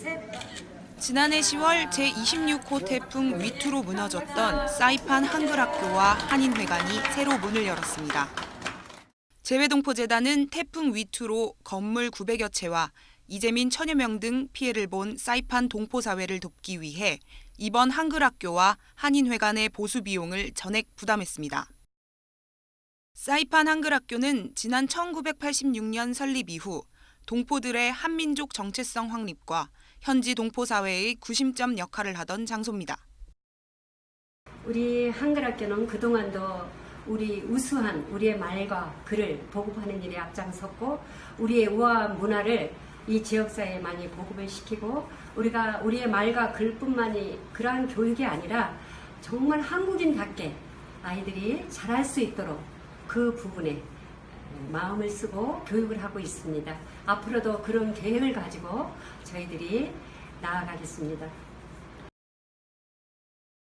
셋. 지난해 10월 제26호 태풍 위투로 무너졌던 사이판 한글학교와 한인회관이 새로 문을 열었습니다. 재외동포재단은 태풍 위투로 건물 900여 채와 이재민 천여 명 등 피해를 본 사이판 동포사회를 돕기 위해 이번 한글학교와 한인회관의 보수 비용을 전액 부담했습니다. 사이판 한글학교는 지난 1986년 설립 이후 동포들의 한민족 정체성 확립과 현지 동포 사회의 구심점 역할을 하던 장소입니다. 우리 한글 학교는 그동안도 우리 우수한 우리의 말과 글을 보급하는 일에 앞장섰고 우리의 우아한 문화를 이 지역사회에 많이 보급을 시키고 우리가 우리의 말과 글뿐만이 그러한 교육이 아니라 정말 한국인답게 아이들이 잘할 수 있도록 그 부분에 마음을 쓰고 교육을 하고 있습니다. 앞으로도 그런 계획을 가지고 저희들이 나아가겠습니다.